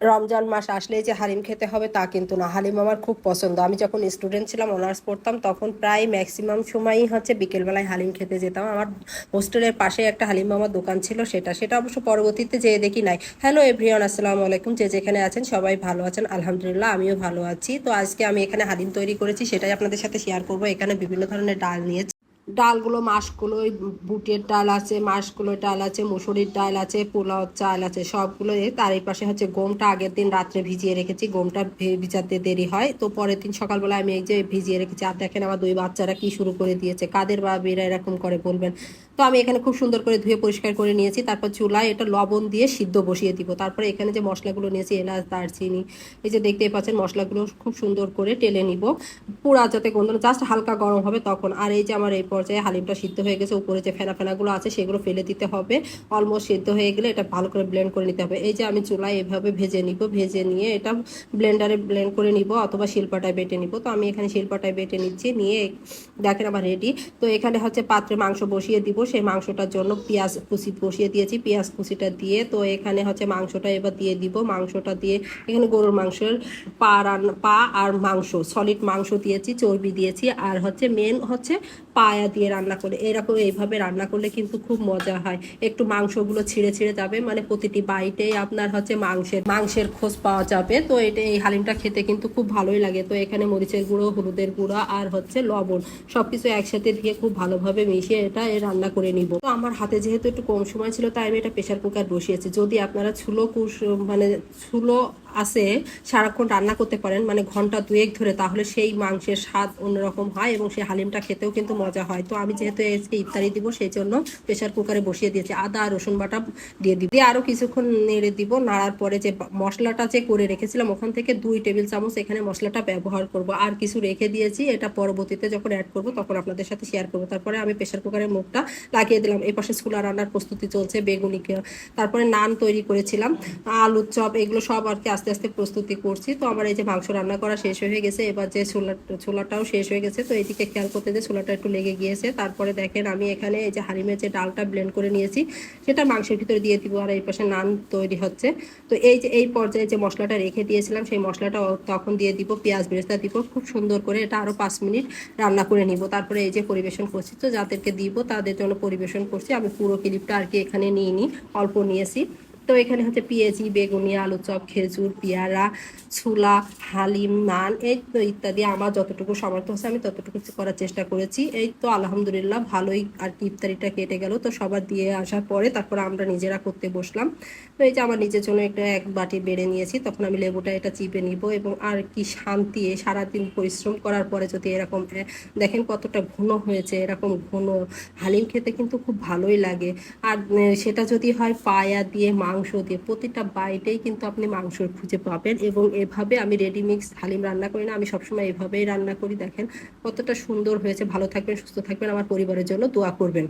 রমজান মাস আসলেই যে হালিম খেতে হবে তা কিন্তু না। হালিম আমার খুব পছন্দ। আমি যখন স্টুডেন্ট ছিলাম অনার্স পড়তাম, তখন প্রায় ম্যাক্সিমাম সময়ই হচ্ছে বিকেলবেলায় হালিম খেতে যেতাম। আমার হোস্টেলের পাশে একটা হালিম মামার দোকান ছিল সেটা। সেটা অবশ্য পরবর্তীতে যেয়ে দেখি নাই। হ্যালো এভরিওয়ান আসসালামু আলাইকুম। যে যেখানে আছেন, সবাই ভালো আছেন। আলহামদুলিল্লাহ, আমিও ভালো আছি। তো আজকে আমি এখানে হালিম তৈরি করেছি, সেটাই আপনাদের সাথে শেয়ার করব। এখানে বিভিন্ন ধরনের ডাল নিয়েছি ডালগুলো মাসগুলো ওই বুটের ডাল আছে মাসগুলো ডাল আছে, মুসুরির ডাল আছে, পোলাও চাল আছে, সবগুলো তার এই পাশে হচ্ছে গমটা আগের দিন রাত্রে ভিজিয়ে রেখেছি। গমটা ভিজাতে দেরি হয়। তো পরের দিন সকালবেলা আমি এই যে ভিজিয়ে রেখেছি। আর দেখেন আমার দুই বাচ্চারা কি শুরু করে দিয়েছে। কাদের বা বেরা এরকম করে বলবেন? তো আমি এখানে খুব সুন্দর করে ধুয়ে পরিষ্কার করে নিয়েছি। তারপর চুলায় এটা লবণ দিয়ে সিদ্ধ বসিয়ে দিব। তারপরে এখানে যে মশলাগুলো নিয়েছি, এলাচ, দারচিনি, এই যে দেখতেই পাচ্ছেন মশলাগুলো খুব সুন্দর করে টেলে নিব। পুরা যাতে গন্ধ জাস্ট হালকা গরম হবে তখন। আর এই যে আমার এই পর্যায়ে হালিমটা সিদ্ধ হয়ে গেছে, উপরে যে ফেনা ফেনাগুলো আছে সেগুলো ফেলে দিতে হবে। অলমোস্ট সিদ্ধ হয়ে গেলে এটা ভালো করে ব্লেন্ড করে নিতে হবে। এই যে আমি চুলায় এভাবে ভেজে নিব, ভেজে নিয়ে এটা ব্লেন্ডারে ব্লেন্ড করে নিব অথবা শিল্পাটায় বেটে নিব। তো আমি এখানে শিল্পাটায় বেটে নিচ্ছি, নিয়ে দেখেন আমার রেডি তো এখানে হচ্ছে পাত্রে মাংস বসিয়ে দিব, সেই মাংসটার জন্য পেঁয়াজ কুচি বসিয়ে দিয়েছি। পেঁয়াজ কুচিটা দিয়ে তো এখানে হচ্ছে মাংসটা এবার দিয়ে দিব। মাংসটা দিয়ে এখানে গরুর মাংসের পা পা আর মাংস সলিড মাংস দিয়েছি, চর্বি দিয়েছি। আর হচ্ছে মেন হচ্ছে পায়া দিয়ে রান্না করে। এরকম এইভাবে রান্না করলে কিন্তু খুব মজা হয়। একটু মাংসগুলো ছিঁড়ে ছিঁড়ে যাবে মানে প্রতিটি বাইটেই আপনার হচ্ছে মাংসের মাংসের খোঁজ পাওয়া যাবে। তো এটা এই হালিমটা খেতে কিন্তু খুব ভালোই লাগে। তো এখানে মরিচের গুঁড়ো, হলুদের গুঁড়ো আর হচ্ছে লবণ সবকিছু একসাথে দিয়ে খুব ভালোভাবে মিশিয়ে এটা রান্না করে নিব। তো আমার হাতে যেহেতু একটু কম সময় ছিল, তাই আমি এটা প্রেশার কুকার বসিয়েছি। যদি আপনারা ছুলো কুস মানে ছুলো আছে, সারাক্ষণ রান্না করতে পারেন মানে ঘণ্টা দুয়েক ধরে, তাহলে সেই মাংসের স্বাদ অন্যরকম হয় এবং সেই হালিমটা খেতেও কিন্তু মজা হয়। তো আমি যেহেতু আজকে ইফতারি দিব, সেই জন্য প্রেশার কুকারে বসিয়ে দিয়েছি। আদা, রসুন বাটা দিয়ে দিব। দিয়ে আরও কিছুক্ষণ নেড়ে দিব, নাড়ার পরে যে মশলাটা যে করে রেখেছিলাম, ওখান থেকে দুই টেবিল চামচ এখানে মশলাটা ব্যবহার করব। আর কিছু রেখে দিয়েছি, এটা পরবর্তীতে যখন অ্যাড করব, তখন আপনাদের সাথে শেয়ার করব। তারপরে আমি প্রেশার কুকারের মুখটা লাগিয়ে দিলাম। এই পাশে ছোলা রান্নার প্রস্তুতি চলছে, বেগুনিকে। তারপরে নান তৈরি করেছিলাম, আলুর চপ, এগুলো সব আর কি আস্তে আস্তে আস্তে প্রস্তুতি করছি। তো আমার এই যে মাংস রান্না করা শেষ হয়ে গেছে, এবার যে ছোলা, ছোলাটাও শেষ হয়ে গেছে, তো এইদিকে খেয়াল করতে যে ছোলাটা একটু লেগে গিয়েছে। তারপরে দেখেন আমি এখানে এই যে হালিমের যে ডালটা ব্লেন্ড করে নিয়েছি, সেটা মাংসের ভিতরে দিয়ে দিব আর এই পাশে নান তৈরি হচ্ছে। তো এই যে, এই পর্যায়ে যে মশলাটা রেখে দিয়েছিলাম, সেই মশলাটা তখন দিয়ে দিব, পেঁয়াজ বেরেস্তা দিব, খুব সুন্দর করে এটা আরও পাঁচ মিনিট রান্না করে নিব। তারপরে এই যে পরিবেশন করছি, তো যাদেরকে দিব তাদের জন্য পরিবেশন করছি। আমি পুরো ক্লিপটা আর কি এখানে নিয়ে নিই অল্প নিয়েছি। তো এখানে হচ্ছে পেঁয়াজি, বেগুনি, আলু চপ, খেজুর, পেয়ারা, ছোলা, হালিম, নান, এই তো ইত্যাদি আমার যতটুকু সামর্থ্য হচ্ছে আমি ততটুকু করার চেষ্টা করেছি। এই তো আলহামদুলিল্লাহ ভালোই আর কি ইফতারিটা কেটে গেল। তো সবার দিয়ে আসার পরে তারপরে আমরা নিজেরা করতে বসলাম। তো এই যে আমার নিজের জন্য একটা এক বাটি বেড়ে নিয়েছি, তখন আমি লেবুটা এটা চিপে নিব এবং আর কি শান্তি সারাদিন পরিশ্রম করার পরে যদি এরকম দেখেন কতটা ঘন হয়েছে, এরকম ঘন হালিম খেতে কিন্তু খুব ভালোই লাগে। আর সেটা যদি হয় পায়া দিয়ে মাংস দিয়ে প্রতিটা বাইটেই কিন্তু আপনি মাংস খুঁজে পাবেন এবং এভাবে আমি রেডিমিক্স হালিম রান্না করি না, আমি সবসময় এভাবেই রান্না করি। দেখেন কতটা সুন্দর হয়েছে, ভালো থাকবেন, সুস্থ থাকবেন। আমার পরিবারের জন্য দোয়া করবেন।